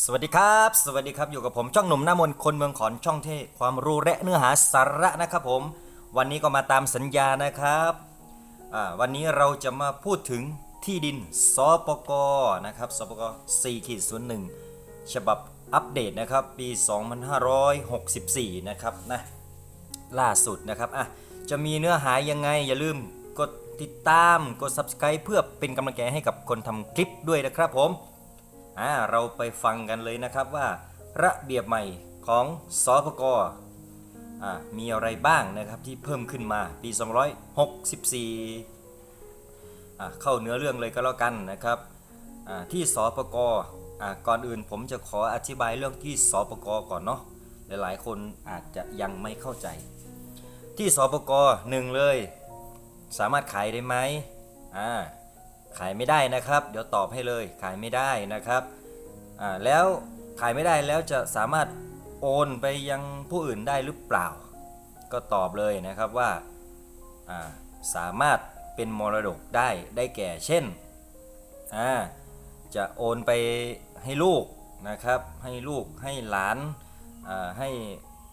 สวัสดีครับ สวัสดีครับอยู่กับผมช่องหนุ่มหน้ามนคนเมืองขอนช่องเท่ความรู้และเนื้อหาสาระนะครับผม วันนี้ก็มาตามสัญญานะครับวันนี้เราจะมาพูดถึงที่ดินสปกนะครับสปก4ขีด01ฉบับอัปเดตนะครับปี 2564 นะครับนะล่าสุดนะครับอะจะมีเนื้อหายังไง อย่าลืมกดติดตามกด subscribe เพื่อเป็นกำลังใจให้กับคนทำคลิปด้วยนะครับผม อ่าเราไปฟังกันเลยนะครับว่า ระเบียบใหม่ของสพกอ่ามีอะไรบ้างนะครับที่เพิ่มขึ้นมาปี 264อ่าเข้าเนื้อเรื่องเลยก็แล้วกันนะครับอ่าที่สปกอ่าก่อนอื่นผมจะขออธิบายเรื่องที่สปกก่อนเนาะหลายๆ คนอาจจะยังไม่เข้าใจ ที่สปกหนึ่งเลย สามารถขายได้ไหมอ่า ขายไม่ได้นะครับ เดี๋ยวตอบให้เลยขายไม่ได้นะครับอ่าแล้วขายไม่ได้แล้วจะสามารถโอนไปยังผู้อื่นได้หรือเปล่า ก็ตอบเลยนะครับว่าอ่าสามารถเป็นมรดกได้ได้แก่เช่นอ่าจะโอนไปให้ลูกนะครับ ให้ลูกให้หลานาให้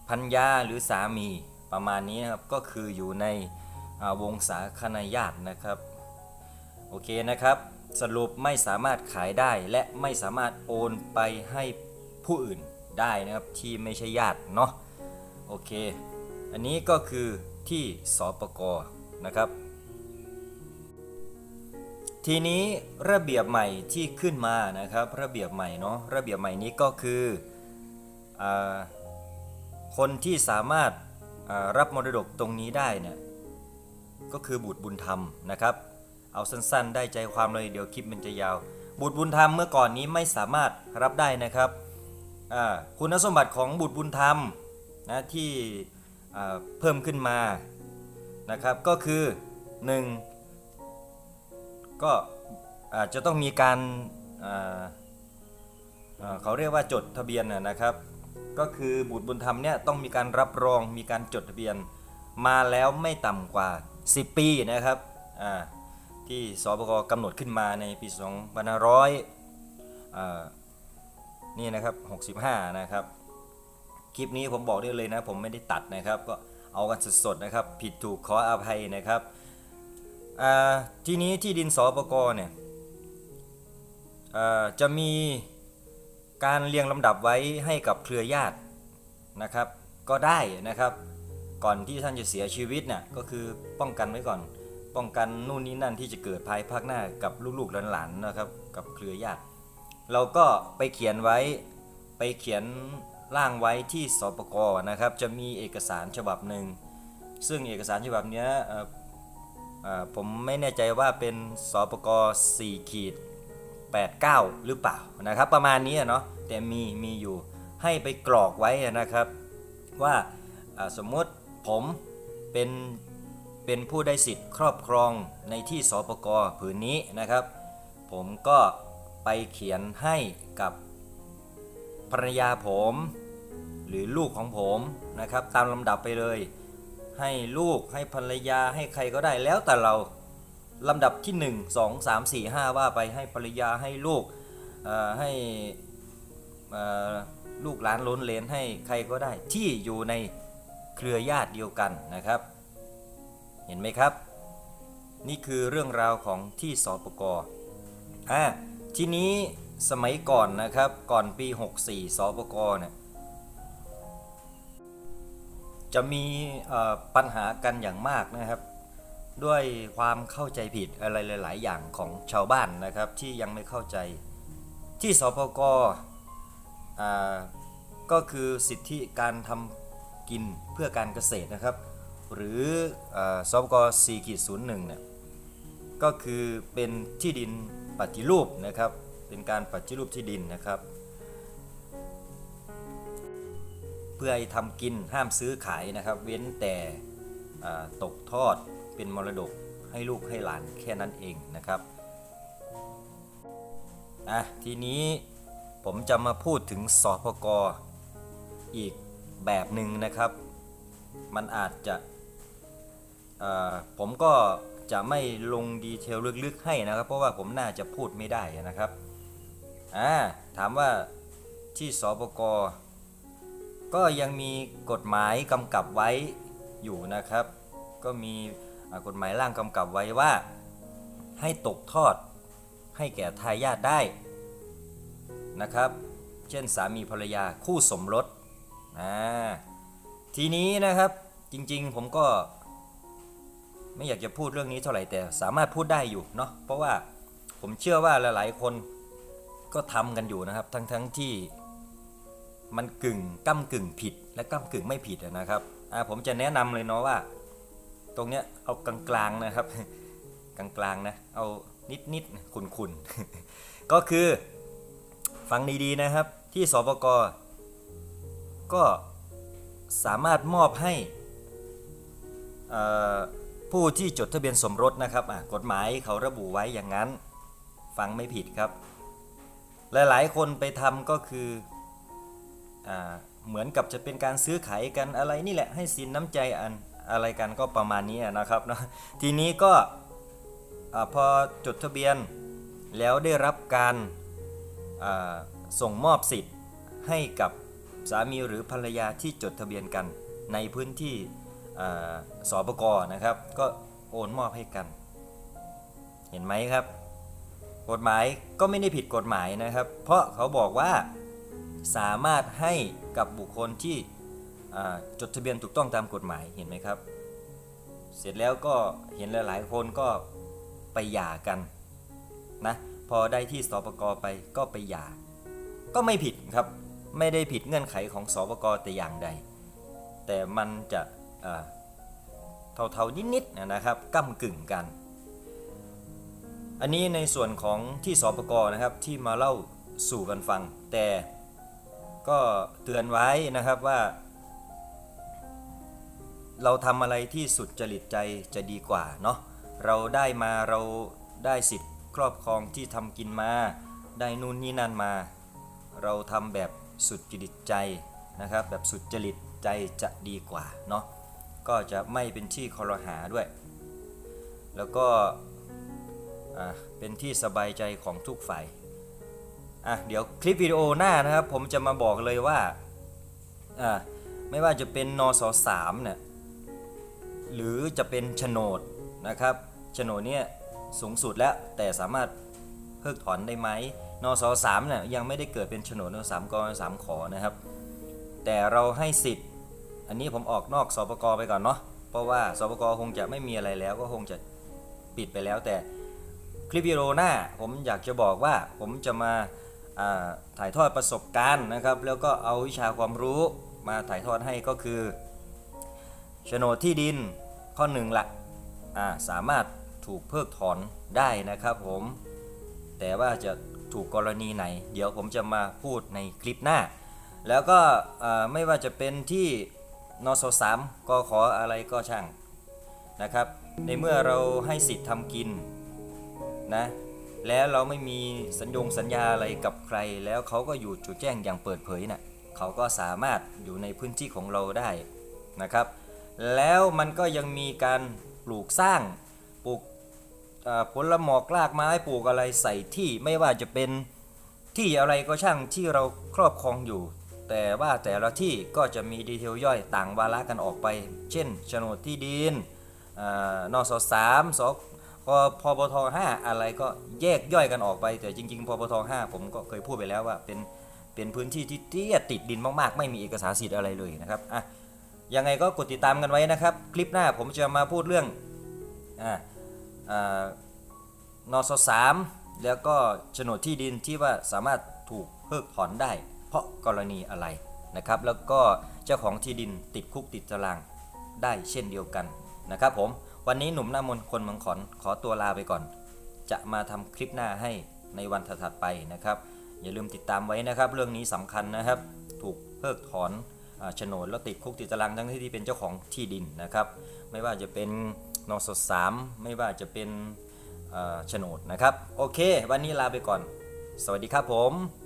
พันยาหรือสามีประมาณนี้ครับก็คืออยู่ในวงศาคณาญาตินะครับ โอเคนะครับ สรุปไม่สามารถขายได้และไม่สามารถโอนไปให้ผู้อื่นได้นะครับที่ไม่ใช่ญาติเนาะโอเค อันนี้ก็คือที่สปกนะครับ ทีนี้ระเบียบใหม่ที่ขึ้นมานะครับ ระเบียบใหม่เนาะระเบียบใหม่นี้ก็คืออคนที่สามารถรับมรดกตรงนี้ได้เนี่ยก็คือบุตรบุญธรรมนะครับ เอาสั้นๆ ได้ใจความเลยเดี๋ยวคลิปมันจะยาว บุตรบุญธรรมเมื่อก่อนนี้ไม่สามารถรับได้นะครับคุณสมบัติของบุตรบุญธรรมนะที่อ่เพิ่มขึ้นมานะครับก็คือ 1 ก็อาจจะต้องมีการเขาเรียกว่าจดทะเบียนนะนะครับ ก็คือบุตรบุญธรรมเนี่ยต้องมีการรับรองมีการจดทะเบียนมาแล้วไม่ต่ำกว่า 10 ปีนะครับอ่า ที่สบกกำหนดขึ้นมาในปี2500อ่านี่นะครับ65 นะครับ คลิปนี้ผมบอกได้เลยนะ ผมไม่ได้ตัดนะครับ ก็เอากันสดๆนะครับ ผิดถูกขออภัยนะครับทีนี้ที่ดินสปกเนี่ยจะมีการเรียงลำดับไว้ให้กับเครือญาตินะครับ ก็ได้นะครับ ก่อนที่ท่านจะเสียชีวิตน่ะก็คือป้องกันไว้ก่อน ป้องกันนู่นนี่นั่นที่จะเกิดภายภาคหน้ากับลูกๆหลานๆนะครับ กับเครือญาติเราก็ไปเขียนไว้ไปเขียนร่างไว้ที่สปกนะครับ จะมีเอกสารฉบับหนึ่งซึ่งเอกสารฉบับนี้ผมไม่แน่ใจว่าเป็นสปก4ขีด89 หรือเปล่านะครับ ประมาณนี้เนาะแต่มีมีอยู่ให้ไปกรอกไว้นะครับ ว่าสมมติผมเป็น เป็นผู้ได้สิทธิ์ครอบครองในที่สปกผืนนี้นะครับ ผมก็ไปเขียนให้กับภรรยาผม หรือลูกของผมนะครับ ตามลำดับไปเลย ให้ลูกให้ภรรยาให้ใครก็ได้แล้วแต่เราลำดับที่ 1 2 3 4 5 ว่าไปให้ภรรยาให้ลูกให้ลูกหลานล้นเลนให้ใครก็ได้ที่อยู่ในเครือญาติเดียวกันนะครับ เห็นไหมครับ นี่คือเรื่องราวของที่สปกอ่าทีนี้สมัยก่อนนะครับก่อนปี 64 สปกเนี่ยจะมีปัญหากันอย่างมากนะครับ ด้วยความเข้าใจผิดอะไรหลาย ๆ อย่างของชาวบ้านนะครับที่ยังไม่เข้าใจที่สปกอก็คือสิทธิการทำกินเพื่อการเกษตรนะครับ หรือเออสปก4ขีด01เนี่ยก็คือเป็นที่ดินปฏิรูปนะครับ เป็นการปฏิรูปที่ดินนะครับ เพื่อให้ทำกินห้ามซื้อขายนะครับ เว้นแต่ตกทอดเป็นมรดกให้ลูกให้หลานแค่นั้นเองนะครับอะทีนี้ผมจะมาพูดถึงสพกอีกแบบหนึ่งนะครับ มันอาจจะ ผมก็จะไม่ลงดีเทลลึกๆให้นะครับ เพราะว่าผมน่าจะพูดไม่ได้นะครับอ่าถามว่าที่สปกก็ยังมีกฎหมายกำกับไว้อยู่นะครับ ก็มีกฎหมายร่างกำกับไว้ว่า ให้ตกทอดให้แก่ทายาทได้นะครับ เช่นสามีภรรยาคู่สมรสทีนี้นะครับจริงๆผมก็ ไม่อยากจะพูดเรื่องนี้เท่าไหร่แต่สามารถพูดได้อยู่เนาะเพราะว่าผมเชื่อว่าหลาย ๆ คนก็ทำกันอยู่นะครับ ทั้งๆที่มันกึ่งก้ากึ่งผิดและก้ากึ่งไม่ผิดนะครับอ่าผมจะแนะนำเลยเนาะว่า ตรงเนี้ยเอากลางๆนะครับ กลางๆนะเอานิดๆขุนๆก็คือฟังดีๆนะครับที่สปกก็สามารถมอบให้อ่อ ผู้ที่จดทะเบียนสมรสนะครับกฎหมายเขาระบุไว้อย่างนั้น ฟังไม่ผิดครับ หลายๆ คนไปทำก็คืออเหมือนกับจะเป็นการซื้อขายกันอะไรนี่แหละให้สินน้ำใจอันอะไรกันก็ประมาณนี้นะครับเนาะทีนี้ก็พอจดทะเบียนแล้วได้รับการส่งมอบสิทธิ์ให้กับสามีหรือภรรยาที่จดทะเบียนกันในพื้นที่ สปกนะครับ ก็โอนมอบให้กัน เห็นไหมครับ กฎหมายก็ไม่ได้ผิดกฎหมายนะครับ เพราะเขาบอกว่าสามารถให้กับบุคคลที่จดทะเบียนถูกต้องตามกฎหมายเห็นไหมครับ เสร็จแล้วก็เห็นหลายๆคนก็ไปหย่ากันนะพอได้ที่สปกไปก็ไปหย่า ก็ไม่ผิดครับ ไม่ได้ผิดเงื่อนไขของสปกแต่อย่างใด แต่มันจะ เท่าๆนิดๆนะครับก้ากึ่งกัน อันนี้ในส่วนของที่สปกนะครับที่มาเล่าสู่กันฟัง แต่ก็เตือนไว้นะครับว่า เราทำอะไรที่สุดจริตใจจะดีกว่าเนาะเราได้มาเราได้สิทธิ์ครอบครองที่ทำกินมา ได้นู่นนี่นั่นมา เราทำแบบสุดจริตใจนะครับ แบบสุดจริตใจจะดีกว่าเนาะ ก็จะไม่เป็นที่คอรหาด้วย แล้วก็เป็นที่สบายใจของทุกฝ่ายอะเดี๋ยวคลิปวิดีโอหน้านะครับ ผมจะมาบอกเลยว่าอะไม่ว่าจะเป็นนสสามเนี่ยหรือจะเป็นโฉนดนะครับโฉนดเนี่ยสูงสุดแล้วแต่สามารถเพิกถอนได้ไหมนสสามเนี่ยยังไม่ได้เกิดเป็นโฉนดนสามกสามขอนะครับ แต่เราให้สิทธิ์ อันนี้ผมออกนอกสปกไปก่อนเนาะเพราะว่าสปกคงจะไม่มีอะไรแล้วก็คงจะปิดไปแล้ว แต่คลิปวิดีโอหน้าผมอยากจะบอกว่าผมจะมาาถ่ายทอดประสบการณ์นะครับ แล้วก็เอาวิชาความรู้มาถ่ายทอดให้ก็คือโฉนดที่ดินข้อหนึ่งละาสามารถถูกเพิกถอนได้นะครับผม แต่ว่าจะถูกกรณีไหน เดี๋ยวผมจะมาพูดในคลิปหน้า แล้วก็ไม่ว่าจะเป็นที่ นสสามก็ขออะไรก็ช่างนะครับ ในเมื่อเราให้สิทธิ์ทำกินนะแล้วเราไม่มีสัญญงสัญญาอะไรกับใคร แล้วเขาก็อยู่จุดแจ้งอย่างเปิดเผยนะ่ะเขาก็สามารถอยู่ในพื้นที่ของเราได้นะครับ แล้วมันก็ยังมีการปลูกสร้างปลูกผลหมอกรากไม้ปลูกอะไรใส่ที่ไม่ว่าจะเป็นที่อะไรก็ช่างที่เราครอบครองอยู่ แต่ว่าแต่ละที่ก็จะมีดีเทลย่อยต่างวาระกันออกไป เช่นโฉนดที่ดินนสสามสพพบทห้าอะไรก็แยกย่อยกันออกไป แต่จริงๆพบทห้าผมก็เคยพูดไปแล้วว่าเป็นเป็นพื้นที่ที่เตี้ยติดดินมากๆ ไม่มีเอกสารสิทธิ์อะไรเลยนะครับอะยังไงก็กดติดตามกันไว้นะครับ คลิปหน้าผมจะมาพูดเรื่องอ่าอ่านสสามแล้วก็โฉนดที่ดินที่ว่าสามารถถูกเพิกถอนได้ เพราะกรณีอะไรนะครับ แล้วก็เจ้าของที่ดินติดคุกติดตารางได้เช่นเดียวกันนะครับผมวันนี้หนุ่มหน้ามนคนเมืองขอนขอตัวลาไปก่อน จะมาทำคลิปหน้าให้ในวันถัดไปนะครับ อย่าลืมติดตามไว้นะครับ เรื่องนี้สำคัญนะครับ ถูกเพิกถอนโฉนดแล้วติดคุกติดตารางทั้งที่เป็นเจ้าของที่ดินนะครับ ไม่ว่าจะเป็นนสดสามไม่ว่าจะเป็นโฉนดนะครับ โอเค วันนี้ลาไปก่อน สวัสดีครับผม